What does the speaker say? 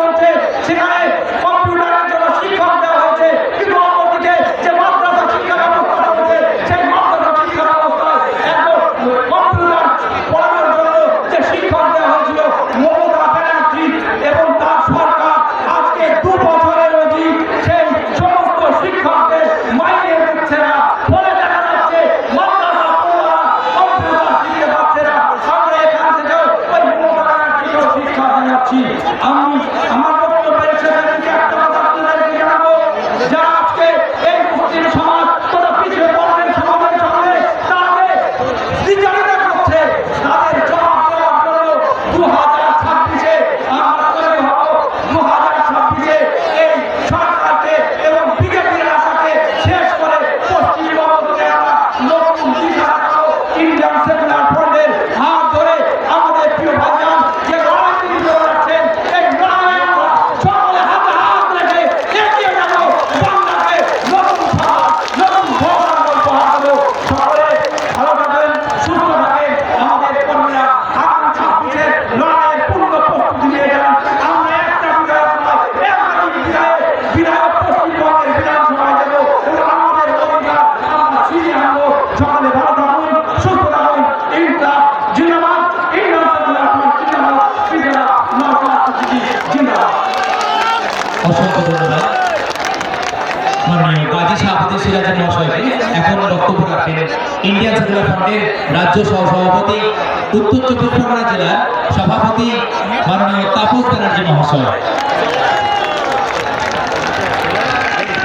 করছে। সেখানে অসংখ্য ধন্যবাদ মাননীয় কাজী এখন বক্তব্য ইন্ডিয়ান রাজ্য সহসভাপতি উত্তর চব্বিশ পরগনা সভাপতি মাননীয় তাপস ব্যানার্জি মহাশয়।